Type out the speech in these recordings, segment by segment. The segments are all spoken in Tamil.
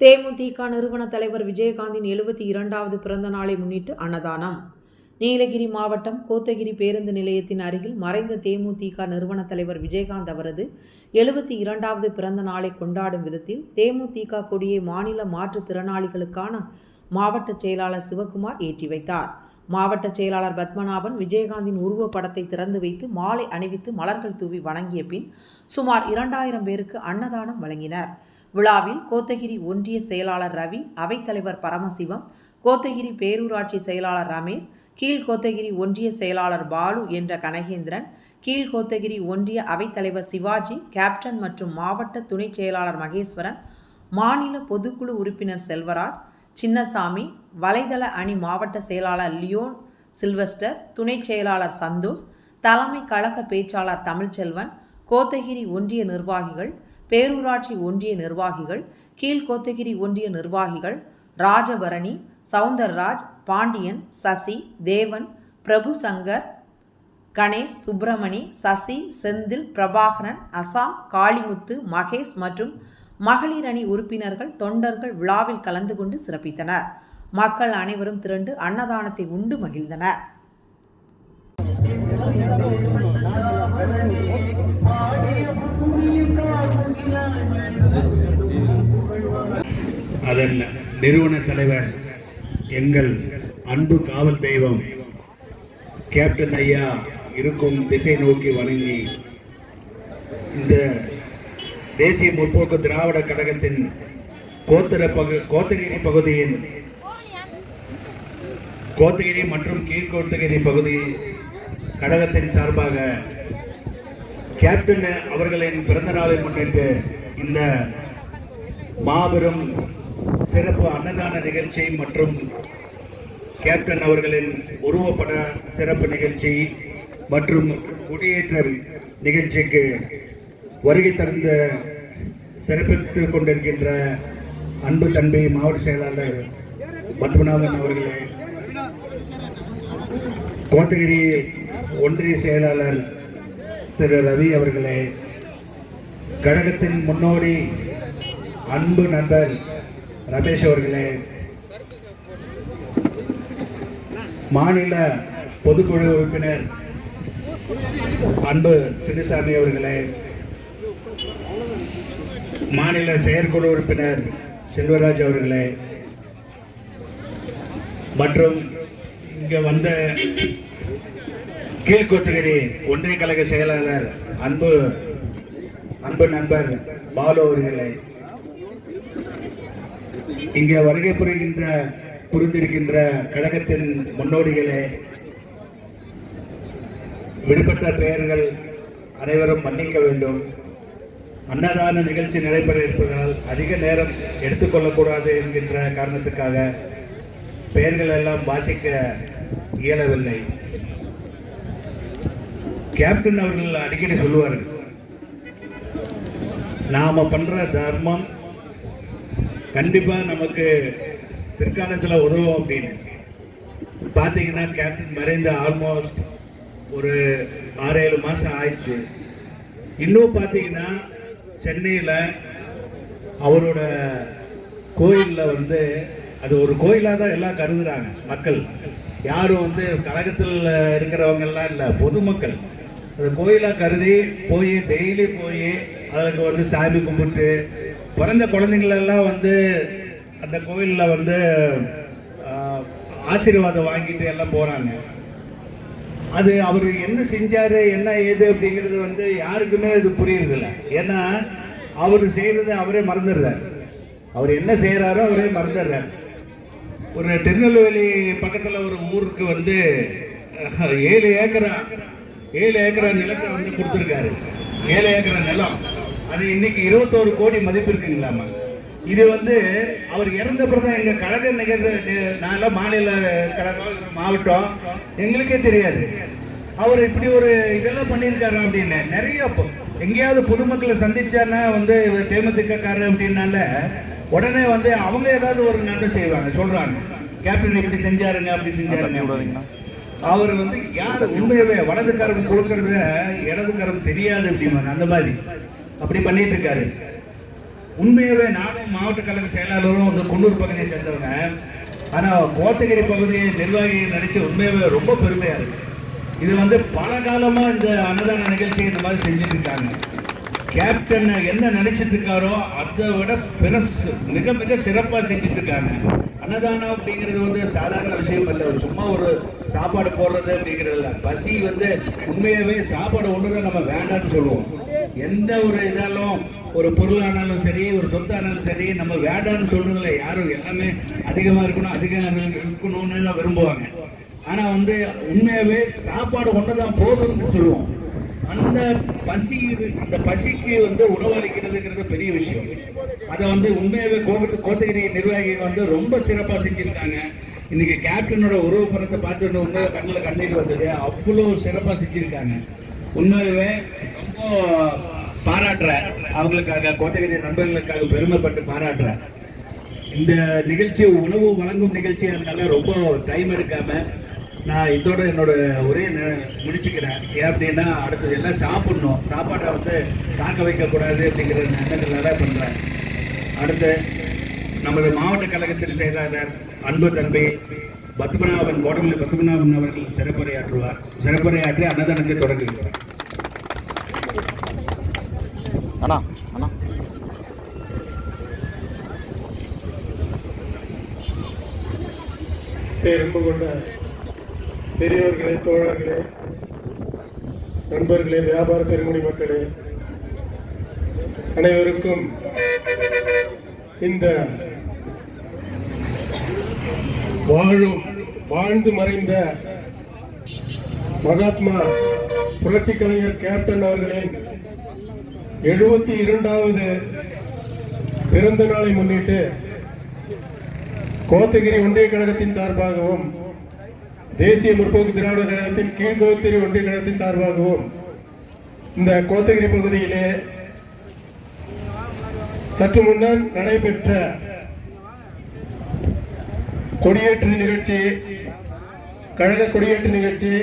தேமுதிக நிறுவன தலைவர் விஜயகாந்தின் எழுபத்தி இரண்டாவது பிறந்த நாளை முன்னிட்டு அன்னதானம். நீலகிரி மாவட்டம் கோத்தகிரி பேருந்து நிலையத்தின் அருகில் மறைந்த தேமுதிக நிறுவன தலைவர் விஜயகாந்த் அவரது எழுபத்தி இரண்டாவது பிறந்த நாளை கொண்டாடும் விதத்தில் தேமுதிக கொடியை மாநில மாற்றுத்திறனாளிகளுக்கான மாவட்ட செயலாளர் சிவகுமார் ஏற்றி வைத்தார். மாவட்ட செயலாளர் பத்மநாபன் விஜயகாந்தின் உருவப்படத்தை திறந்து வைத்து மாலை அணிவித்து மலர்கள் தூவி வணங்கிய பின் சுமார் இரண்டாயிரம் பேருக்கு அன்னதானம் வழங்கினர். விழாவில் கோத்தகிரி ஒன்றிய செயலாளர் ரவி அவைத்தலைவர் பரமசிவம் கோத்தகிரி பேரூராட்சி செயலாளர் ரமேஷ் கீழ் கோத்தகிரி ஒன்றிய செயலாளர் பாலு என்ற கனகேந்திரன் கீழ் கோத்தகிரி ஒன்றிய அவைத்தலைவர் சிவாஜி கேப்டன் மற்றும் மாவட்ட துணைச் செயலாளர் மகேஸ்வரன் மாநில பொதுக்குழு உறுப்பினர் செல்வராஜ் சின்னசாமி வலைதள அணி மாவட்ட செயலாளர் லியோன் சில்வஸ்டர் துணைச் செயலாளர் சந்தோஷ் தலைமை கழக பேச்சாளர் தமிழ்ச்செல்வன் கோத்தகிரி ஒன்றிய நிர்வாகிகள் பேரூராட்சி ஒன்றிய நிர்வாகிகள் கீழ்கோத்தகிரி ஒன்றிய நிர்வாகிகள் ராஜபரணி சவுந்தரராஜ் பாண்டியன் சசி தேவன் பிரபு சங்கர் கணேஷ் சுப்பிரமணி சசி செந்தில் பிரபாகரன் அசாம் காளிமுத்து மகேஷ் மற்றும் மகளிர் அணி உறுப்பினர்கள் தொண்டர்கள் விழாவில் கலந்து கொண்டு சிறப்பித்தனர். மக்கள் அனைவரும் திரண்டு அன்னதானத்தை உண்டு மகிழ்ந்தனர். அதல்ல நிறுவன தலைவர் எங்கள் அன்பு காவல் தெய்வம் கேப்டன் ஐயா இருக்கும் திசை நோக்கி வணங்கி இந்த தேசிய முற்போக்கு திராவிட கழகத்தின் கோத்தர பகு கோத்தகிரி பகுதியின் கோத்தகிரி மற்றும் கீழ்கோத்தகிரி பகுதி கழகத்தின் சார்பாக கேப்டன் அவர்களின் பிறந்த நாளை முன்னிட்டு இந்த மாபெரும் சிறப்பு அன்னதான நிகழ்ச்சி மற்றும் கேப்டன் அவர்களின் உருவப்பட சிறப்பு நிகழ்ச்சி மற்றும் குடியேற்றம் நிகழ்ச்சிக்கு வருகை தந்த சிறப்பித்துக் கொண்டிருக்கின்ற அன்பு தம்பி மாவட்ட செயலாளர் பத்மநாதன் அவர்களே. கோத்தகிரி ஒன்றிய செயலாளர் திரு ரவி அவர்களே. கழகத்தின் முன்னோடி அன்பு நண்பர் ரமேஷ் அவர்களே மாநில பொதுக்குழு உறுப்பினர் அன்பு சிறுசாமி அவர்களே மாநில செயற்குழு உறுப்பினர் செல்வராஜ் அவர்களே மற்றும் இங்கே வந்த கீழ்கொத்தகிரி ஒன்றிய கழக செயலாளர் அன்பு அன்பு நண்பர் பாலு அவர்களே. இங்கே வருகை புரிகின்ற புரிந்திருக்கின்ற கழகத்தின் முன்னோடிகளே விடுபட்ட பெயர்கள் அனைவரும் மன்னிக்க வேண்டும். அன்னதான நிகழ்ச்சி நடைபெற இருப்பதால் அதிக நேரம் எடுத்துக்கொள்ளக்கூடாது என்கின்ற காரணத்துக்காக பெயர்கள் எல்லாம் வாசிக்க இயலவில்லை. கேப்டன் அவர்கள் அடிக்கடி சொல்லுவார்கள் நாம பண்ற தர்மம் கண்டிப்பா நமக்கு பிற்காலத்தில் உதவும் அப்படின்னு. பார்த்தீங்கன்னா கேப்டன் மறைந்த ஆல்மோஸ்ட் ஒரு ஆறு ஏழு மாதம் ஆயிடுச்சு. இன்னும் பார்த்தீங்கன்னா சென்னையில் அவரோட கோயிலில் வந்து அது ஒரு கோயிலாக தான் எல்லாம் கருதுறாங்க மக்கள். யாரும் வந்து கழகத்தில் இருக்கிறவங்கெல்லாம் இல்லை பொதுமக்கள். அது கோயிலாக கருதி போய் டெய்லி போய் அதுக்கு வந்து சாமி கும்பிட்டு பிறந்த குழந்தைங்களெல்லாம் வந்து அந்த கோவிலில் வந்து ஆசீர்வாதம் வாங்கிட்டு எல்லாம் போகிறாங்க அது அவர் என்ன செஞ்சாரு என்ன ஏது அப்படிங்கிறது வந்து யாருக்குமே இது புரியுறதில்ல. ஏன்னா அவர் செய்கிறத அவரே மறந்துடுறார். அவர் என்ன செய்கிறாரோ அவரே மறந்துடுறார். ஒரு திருநெல்வேலி பக்கத்தில் ஒரு ஊருக்கு வந்து ஏழு ஏக்கரா ஏழு ஏக்கரா நிலத்தை வந்து கொடுத்துருக்காரு. ஏழு ஏக்கரா நிலம். அது இன்னைக்கு இருபத்தோரு கோடி மதிப்பு இருக்குங்களாமா இது வந்து அவர் இறந்த பிறகு எங்க கழக நிகழ்வு நாள மாநில கழகம் மாவட்டம். எங்களுக்கே தெரியாது. அவர் இப்படி ஒரு இதெல்லாம் பண்ணியிருக்காரு அப்படின்னு. நிறைய எங்கேயாவது பொதுமக்களை சந்திச்சாருன்னா வந்து இவர் தேமுதிகக்காரர் அப்படின்னால உடனே வந்து அவங்க ஏதாவது ஒரு நன்மை செய்வாங்க. சொல்றாங்க. கேப்டன் இப்படி செஞ்சாருங்க அப்படி செஞ்சாருங்க. அவர் வந்து யார் உண்மையவே வலதுக்காரன் கொடுக்கறத இடதுக்காரன் தெரியாது அப்படிம்பாங்க. அந்த மாதிரி. அப்படி பண்ணிட்டு இருக்காரு. உண்மையாகவே நானும் மாவட்ட கழக செயலாளரும் வந்து குன்னூர் பகுதியை சேர்ந்தவங்க. ஆனால் கோத்தகிரி பகுதியை நிர்வாகிகள் நடித்து உண்மையாகவே ரொம்ப பெருமையாக இருக்கு. இது வந்து பல காலமாக இந்த அன்னதான நிகழ்ச்சி இந்த மாதிரி செஞ்சுட்டு இருக்காங்க. கேப்டன் என்ன நினைச்சிட்டு இருக்காரோ அதை விட பெருசு மிக மிக சிறப்பாக செஞ்சுட்டு இருக்காங்க. அன்னதானம் அப்படிங்கிறது வந்து சாதாரண விஷயம் இல்லை. சும்மா ஒரு சாப்பாடு போடுறது அப்படிங்கிறது இல்லை. பசி வந்து உண்மையாகவே சாப்பாடு ஒன்று தான் நம்ம வேண்டாம்னு சொல்லுவோம். எந்த ஒரு இதாலும் ஒரு பொருளானாலும் சரி ஒரு சொத்தானாலும் சரி நம்ம வேண்டாம்னு சொல்றதுல யாரும் எல்லாமே அதிகமாக இருக்கணும் அதிகம் இருக்கணும்னு தான் விரும்புவாங்க. ஆனா வந்து உண்மையாவே சாப்பாடு ஒண்ணுதான் போதும்னு சொல்லுவோம். அந்த பசி இது- அந்த பசிக்கு வந்து உணவளிக்கிறதுங்கிறது பெரிய விஷயம். அதை வந்து உண்மையாகவே கோபத்து கோத்தகிரி நிர்வாகிகள் வந்து ரொம்ப சிறப்பாக செஞ்சுருக்காங்க. இன்னைக்கு கேப்டனோட உருவப்படத்தை பார்த்துட்டு உண்மையாக கண்ணில் கண்ணீர் வந்தது. அவ்வளோ சிறப்பாக செஞ்சுருக்காங்க. உண்மையாகவே பாராட்டுறேன் அவங்களுக்காக கோத்தகிரி நண்பர்களுக்காக பெருமைப்பட்டு பாராட்டுறேன் இந்த நிகழ்ச்சி உணவு வழங்கும் நிகழ்ச்சி அதனால ரொம்ப டைம் எடுக்காம நான் இதோட என்னோட ஒரே முடிச்சுக்கிறேன். ஏன் அப்படின்னா அடுத்தது எல்லாம் சாப்பிடணும். சாப்பாட்டை வந்து தாக்க வைக்கக்கூடாது அப்படிங்கிற எண்ணங்களால பண்றேன். அடுத்து நமது மாவட்ட கழகத்தில் செயலாளர் அன்பு தம்பி பத்மநாபன் கோடமலை பத்மநாபன் அவர்கள் சிறப்புரையாற்றுவார். சிறப்புரையாற்றி அன்னதானத்தை தொடங்குகிறார். அண்ணா அண்ணா. பேரன்பு கொண்ட பெரியவர்களே தோழர்களே நண்பர்களே வியாபார பெருங்குடி மக்களே அனைவருக்கும் இந்த வாழும் வாழ்ந்து மறைந்த மகாத்மா புரட்சி கலைஞர் கேப்டன் அவர்களின் எழுபத்தி இரண்டாவது பிறந்த நாளை முன்னிட்டு கோத்தகிரி ஒன்றிய கழகத்தின் சார்பாகவும் தேசிய முற்போக்கு திராவிட கழகத்தின் கீழ்கோத்தகிரி ஒன்றிய கழகத்தின் சார்பாகவும் இந்த கோத்தகிரி பகுதியிலே சற்று முன்னர் நடைபெற்ற கொடியேற்று நிகழ்ச்சி கழக கொடியேற்று நிகழ்ச்சி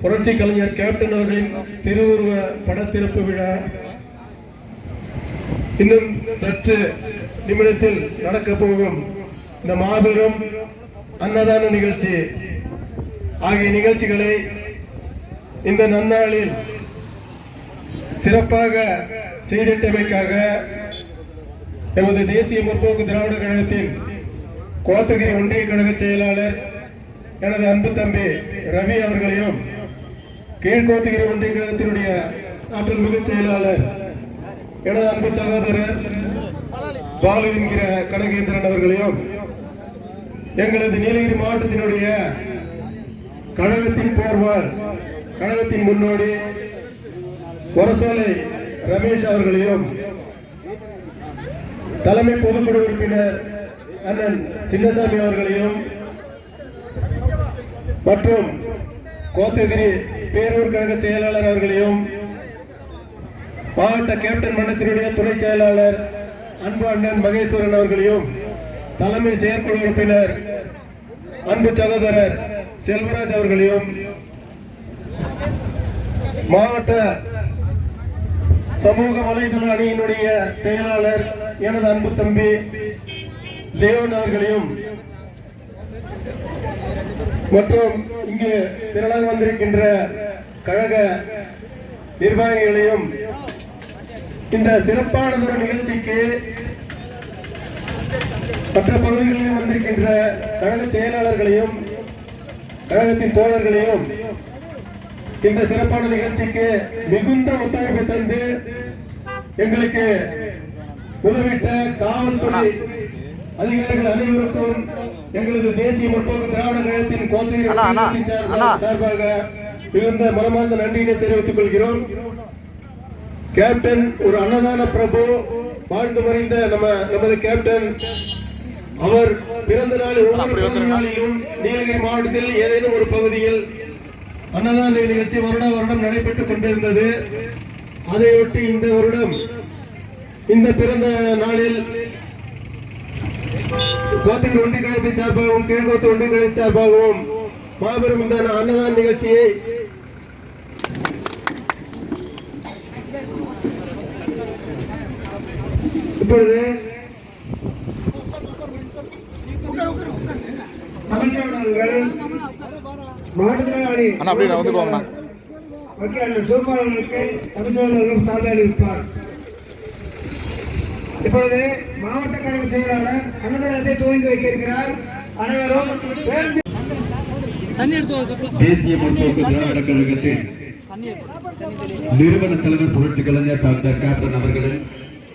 புரட்சி கலைஞர் கேப்டன் அவர்களின் திருவுருவ படத்திறப்பு விழா இன்னும் சற்று நிமிடத்தில் நடக்கப் போகும் இந்த மாபெரும் அன்னதான நிகழ்ச்சி. ஆகிய நிகழ்ச்சிகளை இந்த நன்னாளில் சிறப்பாக செய்திட்டமைக்காக எமது தேசிய முற்போக்கு திராவிட கழகத்தின் கோத்தகிரி ஒன்றிய கழக செயலாளர் எனது அன்பு தம்பி ரவி அவர்களையும் கீழ்கோத்தகிரி ஒன்றிய கழகத்தினுடைய ஆற்றல் மிகு செயலாளர் எனது அன்பு சகோதரர் பாலு என்கிற கனகேந்திரன் அவர்களையும் எங்களது நீலகிரி மாவட்டத்தினுடைய கழகத்தின் போர்வால் கழகத்தின் முன்னோடி ஒரசோலை ரமேஷ் அவர்களையும் தலைமை பொதுக்குழு உறுப்பினர் அண்ணன் சின்னசாமி அவர்களையும் மற்றும் கோத்தகிரி பேரூர் கழக செயலாளர் அவர்களையும் மாவட்ட கேப்டன் மன்றத்தினுடைய துணை செயலாளர் அன்பு அண்ணன் மகேஸ்வரன் அவர்களையும் தலைமை செயற்குழு உறுப்பினர் அன்பு சகோதரர் செல்வராஜ் அவர்களையும் மாவட்ட சமூக வலைதள அணியினுடைய செயலாளர் எனது அன்பு தம்பி தேவன் அவர்களையும் மற்றும் இங்கு திரளாக வந்திருக்கின்ற கழக நிர்வாகிகளையும் இந்த சிறப்பானதொரு நிகழ்ச்சிக்கு மற்ற பகுதிகளில் வந்திருக்கின்ற கழக செயலாளர்களையும் கழகத்தின் தோழர்களையும் இந்த சிறப்பான நிகழ்ச்சிக்கு மிகுந்த ஒத்துழைப்பு தந்து எங்களுக்கு உதவிட்ட காவல்துறை அதிகாரிகள் அனைவருக்கும் எங்களது தேசிய முற்போக்கு திராவிட கழகத்தின் அண்ணா. சார்பாக மிகுந்த மனமார்ந்த நன்றியினை தெரிவித்துக் கொள்கிறோம் கேப்டன் ஒரு அன்னதான பிரபு வாழ்ந்து மறைந்த நம்ம நமது கேப்டன் அவர் பிறந்த நாள் ஒவ்வொரு. நாளிலும் நீலகிரி மாவட்டத்தில் ஏதேனும் ஒரு பகுதியில் அன்னதான நிகழ்ச்சி வருட வருடம் நடைபெற்றுக் கொண்டிருந்தது அதையொட்டி இந்த வருடம் இந்த பிறந்த நாளில் கோத்தகிரி ஒன்றிய சார்பாகவும் கீழ்கோத்து ஒன்றிய சார்பாகவும் மாபெரும் இந்த அன்னதான நிகழ்ச்சியை இப்பொழுது மாற்றுத்திறனாளி அப்படியே வந்துக்குவாங்கண்ணா மாவட்ட கழக செயலாளர் அன்னதானத்தை துவங்கி வைக்க இருக்கிறார் அனைவரும் தேசிய முற்போக்கு திராவிட கழகத்தின் நிறுவன தலைவர் புரட்சி கலைஞர் டாக்டர் கேப்டன் அவர்களின்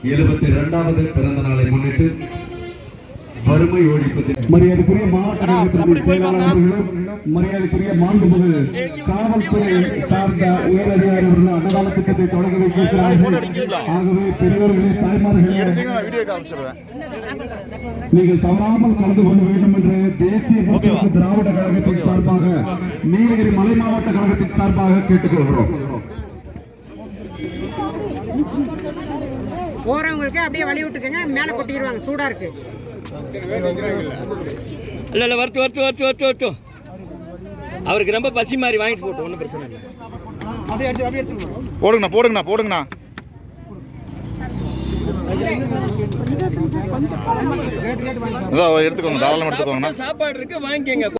எழுபத்தி இரண்டாவது பிறந்த நாளை முன்னிட்டு வறுமை ஒழிப்பது மரியாதைக்குரிய மாவட்ட கழகத்தினுடைய செயலாளர் அவர்களும் மரியாதைக்குரிய மாண்புமிகு காவல்துறை சார்ந்த உயரதிகாரி அவர்களும் அன்னதான திட்டத்தை தொடங்கி வைக்கிறார்கள் ஆகவே பெரியவர்களே தாய்மார்களே நீங்கள் தவறாமல் கலந்து கொள்ள வேண்டும் என்று தேசிய முற்போக்கு திராவிட கழகத்தின் சார்பாக நீலகிரி மலை மாவட்ட கழகத்தின் சார்பாக கேட்டுக்கொள்கிறோம். போறவங்களுக்கு அப்படியே வழி விட்டுக்கங்க மேல கொட்டிடுவாங்க சூடா இருக்கு இல்லை இல்லை வரட்டும் வரட்டும் வரட்டும் வரட்டும் வரட்டும் அவருக்கு ரொம்ப பசி மாதிரி வாங்கிட்டு போட்டோம் ஒன்றும் பிரச்சனை இல்லை போடுங்கண்ணா போடுங்கண்ணா போடுங்கண்ணா இதோ எடுத்துக்கோங்க தாராளமாக எடுத்துக்கோங்கண்ணா சாப்பாடு இருக்கு வாங்கிக்கங்க